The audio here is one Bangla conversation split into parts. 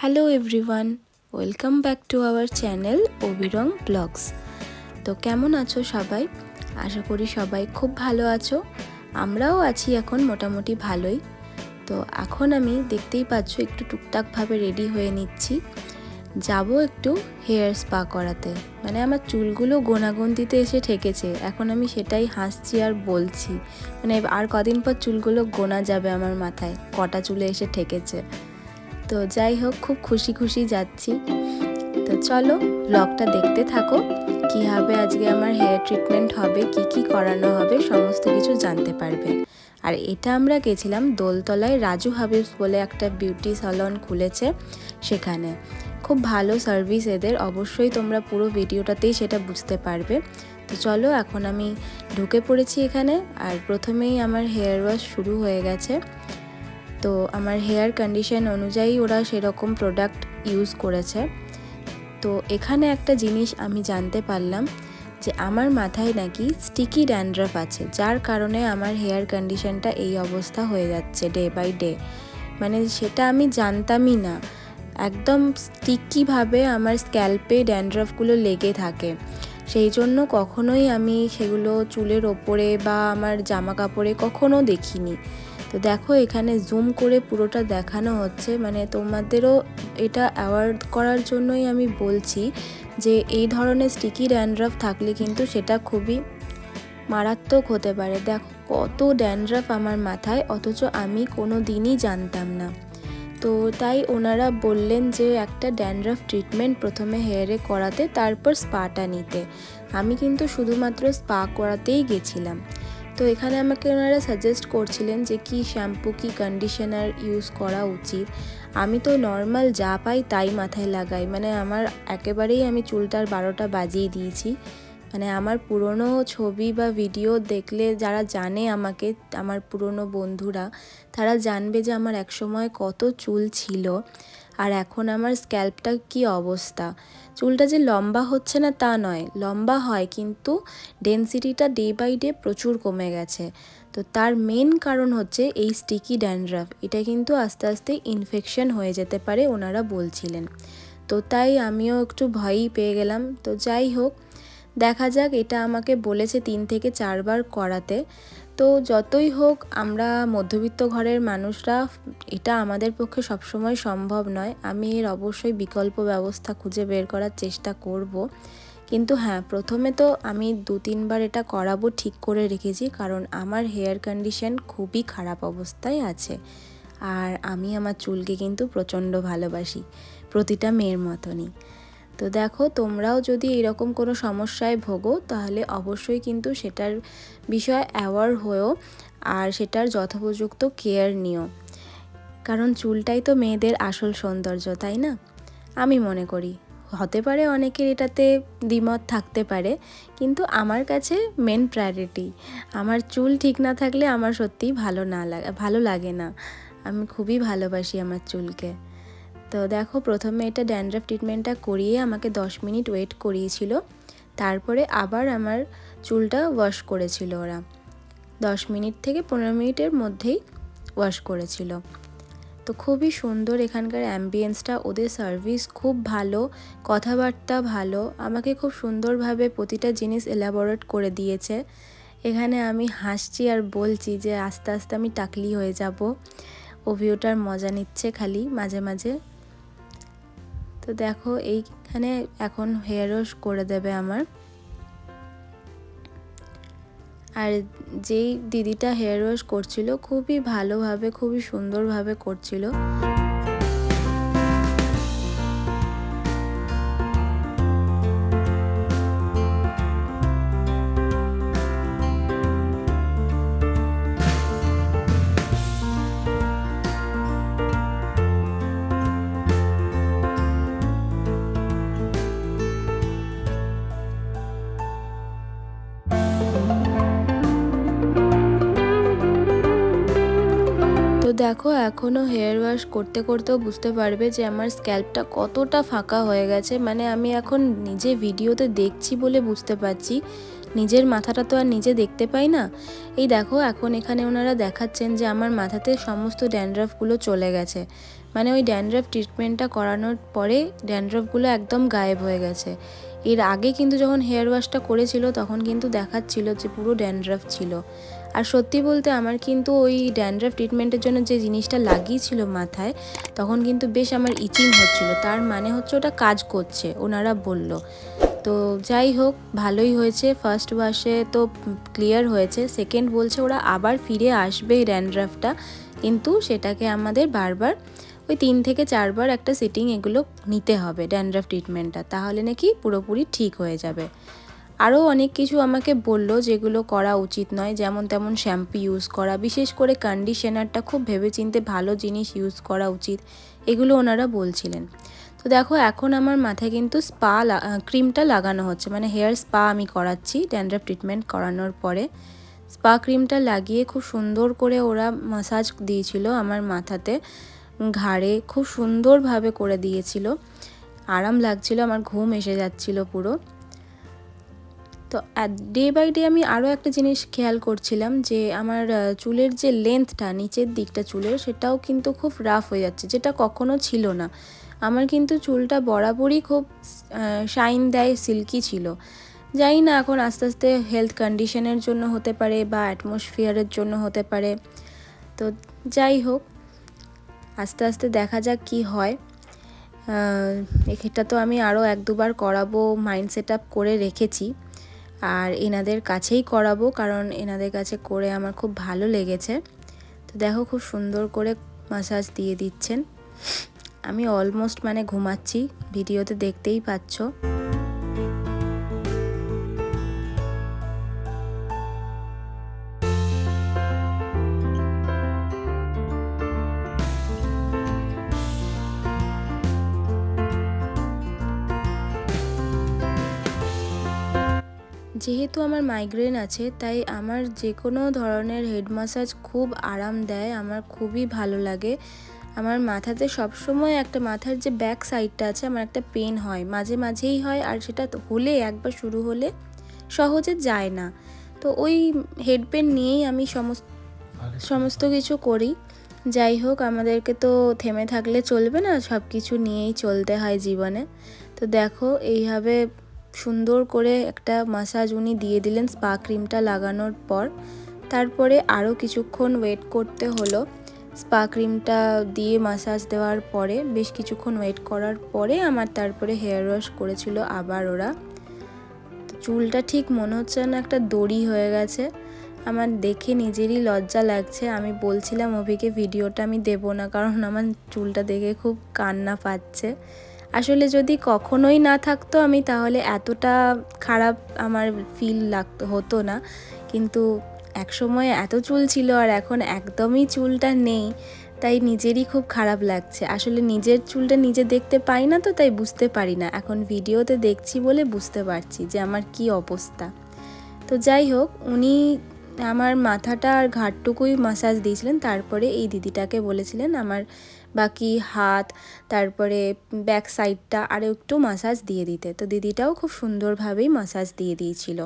Hello everyone welcome back to our channel Abirong vlogs তো কেমন আছো সবাই? আশা করি সবাই খুব ভালো আছো। আমরাও আছি এখন মোটামুটি ভালোই। তো এখন আমি দেখতেই পাচ্ছ, একটু টুকটাকভাবে রেডি হয়ে নিচ্ছি। যাব একটু হেয়ার স্পা করাতে। মানে আমার চুলগুলো গোনাগুন্তিতে এসে ঠেকেছে। এখন আমি সেটাই হাসছি আর বলছি। মানে আর কদিন পর চুলগুলো গোনা যাবে আমার মাথায়। কটা চুলে এসে ঠেকেছে। তো যাই হোক, খুব খুশি খুশি যাচ্ছি। তো চলো ব্লগটা দেখতে থাকো। কীভাবে আজকে আমার হেয়ার ট্রিটমেন্ট হবে, কি কি করানো হবে, সমস্ত কিছু জানতে পারবে। আর এটা আমরা গেছিলাম দোলতলায় রাজু হাবিবস বলে একটা বিউটি সালন খুলেছে সেখানে। খুব ভালো সার্ভিস এদের, অবশ্যই তোমরা পুরো ভিডিওটাতেই সেটা বুঝতে পারবে। তো চলো, এখন আমি ঢুকে পড়েছি এখানে, আর প্রথমেই আমার হেয়ার ওয়াশ শুরু হয়ে গেছে। তো আমার হেয়ার কন্ডিশন অনুযায়ী ওরা সেরকম প্রোডাক্ট ইউজ করেছে। তো এখানে একটা জিনিস আমি জানতে পারলাম যে আমার মাথায় নাকি স্টিকি ড্যান্ড্রাফ আছে, যার কারণে আমার হেয়ার কন্ডিশনটা এই অবস্থা হয়ে যাচ্ছে ডে বাই ডে মানে সেটা আমি জানতামই না। একদম স্টিকিভাবে আমার স্ক্যাল্পে ড্যান্ড্রাফগুলো লেগে থাকে। সেই জন্য কখনোই আমি সেগুলো চুলের ওপরে বা আমার জামা কাপড়ে কখনো দেখিনি। তো দেখো এখানে জুম করে পুরোটা দেখানো হচ্ছে। মানে তোমাদেরও এটা অ্যাওয়ার্ড করার জন্যই আমি বলছি যে এই ধরনের স্টিকি ড্যান্ড্রাফ থাকলে কিন্তু সেটা খুবই মারাত্মক হতে পারে। দেখো কত ড্যান্ড্রাফ আমার মাথায়, অথচ আমি কোনো দিনই জানতাম না। তো তাই ওনারা বললেন যে একটা ড্যান্ড্রাফ ট্রিটমেন্ট প্রথমে হেয়ারে করাতে, তারপর স্পাটা নিতে। আমি কিন্তু শুধুমাত্র স্পা করাতেই গেছিলাম। তো এখানে আমাকে ওনারা সাজেস্ট করছিলেন যে কি শ্যাম্পু কি কন্ডিশনার ইউজ করা উচিত। আমি তো নর্মাল যা পাই তাই মাথায় লাগাই। মানে আমার একেবারেই আমি চুলটার বারোটা বাজিয়ে দিয়েছি। মানে আমার পুরনো ছবি বা ভিডিও দেখলে যারা জানে আমাকে, আমার পুরনো বন্ধুরা তারা জানবে যে আমার একসময় কত চুল ছিল আর এখন আমার স্ক্যাল্পটা কি অবস্থা। চুলটা যে লম্বা হচ্ছে না তা নয়, লম্বা হয় কিন্তু ডেন্সিটিটা ডে বাই ডে প্রচুর কমে গেছে। তো তার মেন কারণ হচ্ছে এই স্টিকি ড্যান্ড্রাফ এটা কিন্তু আস্তে আস্তে ইনফেকশন হয়ে যেতে পারে ওনারা বলছিলেন। তো তাই আমিও একটু ভয়ই পেয়ে গেলাম। তো যাই হোক, দেখা যাক এটা আমাকে বলেছে তিন থেকে চারবার করাতে। তো যতই হোক, আমরা মধ্যবিত্ত ঘরের মানুষরা, এটা আমাদের পক্ষে সবসময় সম্ভব নয়। আমি এর অবশ্যই বিকল্প ব্যবস্থা খুঁজে বের করার চেষ্টা করব। কিন্তু হ্যাঁ প্রথমে তো আমি দু তিনবার এটা করাবো, ঠিক করে রেখেছি। কারণ আমার হেয়ার কন্ডিশন খুবই খারাপ অবস্থায় আছে। আর আমি আমার চুলকে কিন্তু প্রচণ্ড ভালোবাসি, প্রতিটা মেয়ের মতনই। তো দেখো, তোমরাও যদি এরকম কোনো সমস্যায় ভোগো, তাহলে অবশ্যই কিন্তু সেটার বিষয়ে অ্যাওয়ার হয়েও আর সেটার যথোপযুক্ত কেয়ার নিও। কারণ চুলটাই তো মেয়েদের আসল সৌন্দর্য, তাই না? আমি মনে করি। হতে পারে অনেকের এটাতে দ্বিমত থাকতে পারে, কিন্তু আমার কাছে মেন প্রায়োরিটি আমার চুল ঠিক না থাকলে আমার সত্যিই ভালো না লাগে, ভালো লাগে না। আমি খুবই ভালোবাসি আমার চুলকে। তো দেখো, প্রথমে এটা ড্যান্ড্রাফ ট্রিটমেন্টটা করিয়ে আমাকে 10 মিনিট ওয়েট করিয়েছিল। তারপরে আবার আমার চুলটা ওয়াশ করেছিল ওরা। 10 মিনিট থেকে পনেরো মিনিটের মধ্যেই ওয়াশ করেছিল। তো খুবই সুন্দর এখানকার অ্যাম্বিয়েন্সটা ওদের সার্ভিস খুব ভালো, কথাবার্তা ভালো, আমাকে খুব সুন্দরভাবে প্রতিটা জিনিস এলাবোরেট করে দিয়েছে। এখানে আমি হাসছি আর বলছি যে আস্তে আস্তে আমি টাকলি হয়ে যাব। ও ভিউটার মজা নিচ্ছে খালি, মাঝে মাঝে তো দেখো এইখানে এখন হেয়ার ওয়াশ করে দেবে আমার। আর যেই দিদিটা হেয়ার ওয়াশ করছিল, খুবই ভালোভাবে, খুবই সুন্দরভাবে করছিল। দেখো এখনও হেয়ার ওয়াশ করতে করতেও বুঝতে পারবে যে আমার স্ক্যাল্পটা কতটা ফাঁকা হয়ে গেছে। মানে আমি এখন নিজে ভিডিওতে দেখছি বলে বুঝতে পারছি। নিজের মাথাটা তো আর নিজে দেখতে পাই না। এই দেখো, এখন এখানে ওনারা দেখাচ্ছেন যে আমার মাথাতে সমস্ত ড্যান্ড্রাফগুলো চলে গেছে। মানে ওই ড্যান্ড্রাফ ট্রিটমেন্টটা করানোর পরে ড্যান্ড্রফগুলো একদম গায়েব হয়ে গেছে। এর আগে কিন্তু যখন হেয়ার ওয়াশটা করেছিল, তখন কিন্তু দেখাচ্ছিল যে পুরো ড্যান্ড্রাফ ছিল। আর সত্যি বলতে আমার কিন্তু ওই ড্যান্ড্রাফ ট্রিটমেন্টের জন্য যে জিনিসটা লাগিয়েছিল মাথায়, তখন কিন্তু বেশ আমার ইচিং হচ্ছিল। তার মানে হচ্ছে ওটা কাজ করছে, ওনারা বলল। তো যাই হোক, ভালোই হয়েছে। ফার্স্ট ওয়াশে তো ক্লিয়ার হয়েছে। সেকেন্ড বলছে ওরা আবার ফিরে আসবে এই ড্যান্ড্রাফটা কিন্তু সেটাকে আমাদের বারবার ওই তিন থেকে চারবার একটা সিটিং এগুলো নিতে হবে ড্যান্ড্রাফ ট্রিটমেন্টটা তাহলে নাকি পুরোপুরি ঠিক হয়ে যাবে। আরও অনেক কিছু আমাকে বলল যেগুলো করা উচিত নয়, যেমন তেমন শ্যাম্পু ইউজ করা। বিশেষ করে কন্ডিশনারটা খুব ভেবেচিন্তে ভালো জিনিস ইউজ করা উচিত, এগুলো ওনারা বলছিলেন। তো দেখো, এখন আমার মাথায় কিন্তু স্পা ক্রিমটা লাগানো হচ্ছে। মানে হেয়ার স্পা আমি করাচ্ছি ড্যান্ড্রাফ ট্রিটমেন্ট করানোর পরে। স্পা ক্রিমটা লাগিয়ে খুব সুন্দর করে ওরা মাসাজ দিয়েছিল আমার মাথাতে। ঘাড়ে খুব সুন্দরভাবে করে দিয়েছিল। আরাম লাগছিল, আমার ঘুম এসে যাচ্ছিল পুরো। তো ডে বাই ডে আমি আরও একটা জিনিস খেয়াল করছিলাম যে আমার চুলের যে লেন্থটা নিচের দিকটা চুলের, সেটাও কিন্তু খুব রাফ হয়ে যাচ্ছে, যেটা কখনো ছিল না। আমার কিন্তু চুলটা বরাবরই খুব শাইন দেয় সিল্কি ছিল। জানি না, এখন আস্তে আস্তে হেলথ কন্ডিশনের জন্য হতে পারে বা অ্যাটমসফিয়ারের জন্য হতে পারে। তো যাই হোক, আস্তে আস্তে দেখা যাক কি হয়। এটা তো আমি আরও এক দুবার করাবো মাইন্ড সেট আপ করে রেখেছি। আর এনাদের কাছেই করাবো, কারণ এনাদের কাছে করে আমার খুব ভালো লেগেছে। তো দেখো খুব সুন্দর করে মাসাজ দিয়ে দিচ্ছেন। আমি অলমোস্ট মানে ঘুমাচ্ছি, ভিডিওতে দেখতেই পাচ্ছ। যেহেতু আমার মাইগ্রেন আছে, তাই আমার যে কোনো ধরনের হেড মাসাজ খুব আরাম দেয়, আমার খুবই ভালো লাগে। আমার মাথাতে সবসময় একটা মাথার যে ব্যাক সাইডটা আছে, আমার একটা পেন হয়। মাঝে মাঝেই হয়, আর সেটা হলে, একবার শুরু হলে সহজে যায় না। তো ওই হেড পেন নিয়েই আমি সমস্ত সমস্ত কিছু করি। যাই হোক, আমাদেরকে তো থেমে থাকলে চলবে না সব কিছু নিয়েই চলতে হয় জীবনে। তো দেখো, এইভাবে সুন্দর করে একটা মাসাজ উনি দিয়ে দিলেন স্পা ক্রিমটা লাগানোর পর। তারপরে আরও কিছুক্ষণ ওয়েট করতে হলো। স্পা ক্রিমটা দিয়ে মাসাজ দেওয়ার পরে, বেশ কিছুক্ষণ ওয়েট করার পরে আমার তারপরে হেয়ার ওয়াশ করেছিল আবার ওরা। চুলটা ঠিক মনে হচ্ছে না, একটা দড়ি হয়ে গেছে। আমার দেখে নিজেরই লজ্জা লাগছে। আমি বলছিলাম, অভিকে, ভিডিওটা আমি দেব না, কারণ আমার চুলটা দেখে খুব কান্না পাচ্ছে। আসলে যদি কখনোই না থাকতো আমি তাহলে এতটা খারাপ আমার ফিল লাগতো, হতো না। কিন্তু এক সময় এত চুল ছিল আর এখন একদমই চুলটা নেই, তাই নিজেরই খুব খারাপ লাগছে। আসলে নিজের চুলটা নিজে দেখতে পাই না তো, তাই বুঝতে পারি না। এখন ভিডিওতে দেখছি বলে বুঝতে পারছি যে আমার কি অবস্থা। তো যাই হোক, উনি আমার মাথাটা আর ঘাটটুকুই মাসাজ দিয়েছিলেন, তারপরে এই দিদিটাকে বলেছিলেন, আমার বাকি হাত, তারপরে ব্যাক সাইডটা আরও একটু মাসাজ দিয়ে দিতে। তো দিদিটাও খুব সুন্দরভাবেই মাসাজ দিয়ে দিয়েছিল।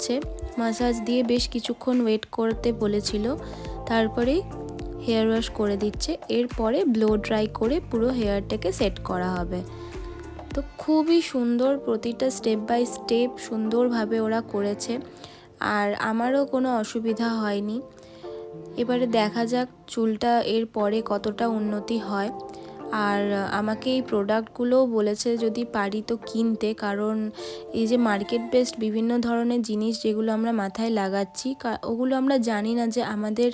হচ্ছে মাসাজ দিয়ে বেশ কিছুক্ষণ ওয়েট করতে বলেছিল, তারপরে হেয়ার ওয়াশ করে দিচ্ছে, এরপরে ব্লো ড্রাই করে পুরো হেয়ারটাকে সেট করা হবে। তো খুবই সুন্দর প্রতিটা স্টেপ বাই স্টেপ সুন্দরভাবে ওরা করেছে, আর আমারও কোনো অসুবিধা হয়নি। এবারে দেখা যাক চুলটা এর পরে কতটা উন্নতি হয়। আর আমাকে এই প্রোডাক্টগুলোও বলেছে যদি পারি তো কিনতে। কারণ এই যে মার্কেট বেসড বিভিন্ন ধরনের জিনিস যেগুলো আমরা মাথায় লাগাচ্ছি ওগুলো আমরা জানি না যে আমাদের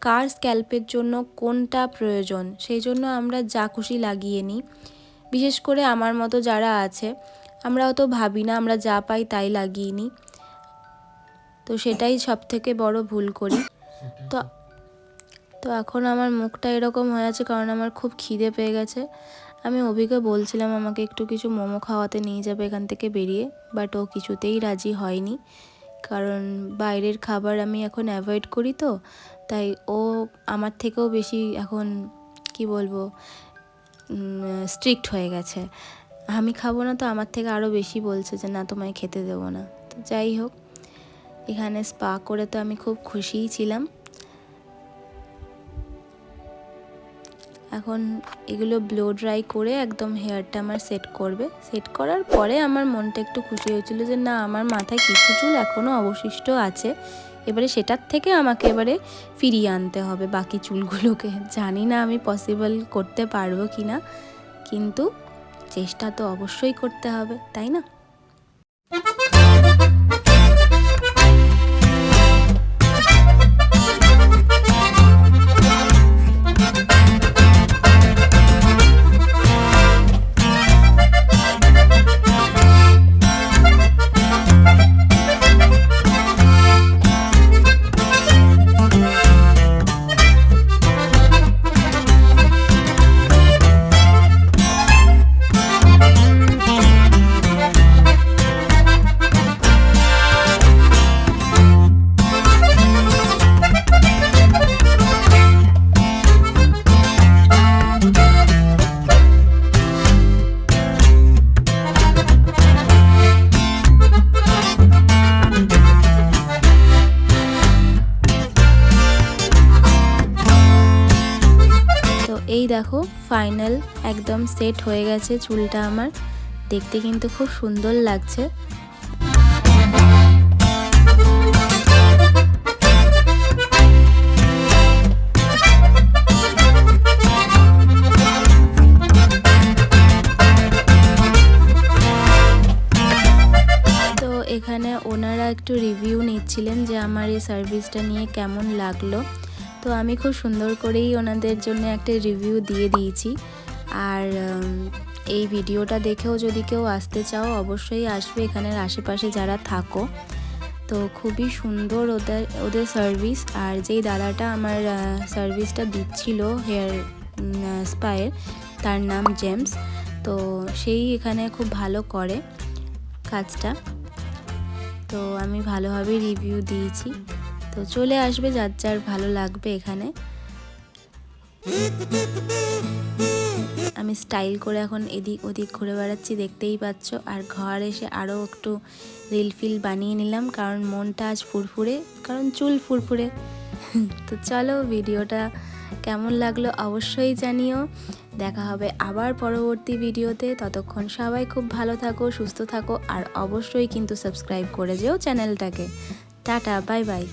কার স্ক্যাল্পের জন্য কোনটা প্রয়োজন। সেই জন্য আমরা যা খুশি লাগিয়ে নিই। বিশেষ করে আমার মতো যারা আছে, আমরা অত ভাবি না, আমরা যা পাই তাই লাগিয়ে নিই। তো সেটাই সব থেকে বড় ভুল করি। তো তো এখন আমার মুখটা এরকম হয়ে আছে কারণ আমার খুব খিদে পেয়ে গেছে। আমি অভিকে বলছিলাম, আমাকে একটু কিছু মোমো খাওয়াতে নিয়ে যাবে এখান থেকে বেরিয়ে। বাট ও কিছুতেই রাজি হয়নি। কারণ বাইরের খাবার আমি এখন অ্যাভয়েড করি তো, তাই ও আমার থেকেও বেশি এখন, কি বলব স্ট্রিক্ট হয়ে গেছে। আমি খাব না তো, আমার থেকে আরও বেশি বলছে যে, না, তোমায় খেতে দেবো না। তো যাই হোক, এখানে স্পা করে তো আমি খুব খুশিই ছিলাম। এখন এগুলো ব্লো ড্রাই করে একদম হেয়ারটা আমার সেট করবে। সেট করার পরে আমার মনটা একটু খুশি হয়েছিল যে, না, আমার মাথায় কিছু চুল এখনও অবশিষ্ট আছে। এবারে সেটার থেকে আমাকে এবারে ফিরিয়ে আনতে হবে বাকি চুলগুলোকে। জানি না আমি পসিবল করতে পারব কি না, কিন্তু চেষ্টা তো অবশ্যই করতে হবে, তাই না? ফাইনাল একদম সেট হয়ে গেছে চুলটা আমার। দেখতে কিন্তু খুব সুন্দর লাগছে। এখানে ওনারা একটু রিভিউ নিচ্ছিলেন যে আমার এই সার্ভিসটা নিয়ে কেমন লাগল। তো আমি খুব সুন্দর করেই ওনাদের জন্য একটা রিভিউ দিয়ে দিয়েছি। আর এই ভিডিওটা দেখেও যদি কেউ আসতে চাও, অবশ্যই আসবে এখানের আশেপাশে যারা থাকো। তো খুবই সুন্দর ওদের ওদের সার্ভিস আর যেই দাদাটা আমার সার্ভিসটা দিচ্ছিল হেয়ার স্পায়ের তার নাম জেমস। তো সেই এখানে খুব ভালো করে কাজটা। তো আমি ভালোভাবে রিভিউ দিয়েছি। তো চলে আসবে যার যার ভালো লাগবে এখানে। আমি স্টাইল করে এখন এদিক ওদিক ঘুরে বেড়াচ্ছি, দেখতেই পাচ্ছ। আর ঘর এসে আরও একটু রিল ফিল বানিয়ে নিলাম, কারণ মনটা আজ ফুরফুরে, কারণ চুল ফুরফুরে। তো চলো ভিডিওটা কেমন লাগল অবশ্যই জানিও। দেখা হবে আবার পরবর্তী ভিডিওতে। ততক্ষণ সবাই খুব ভালো থাকো, সুস্থ থাকো, আর অবশ্যই কিন্তু সাবস্ক্রাইব করে যেও চ্যানেলটাকে। Tata bye bye.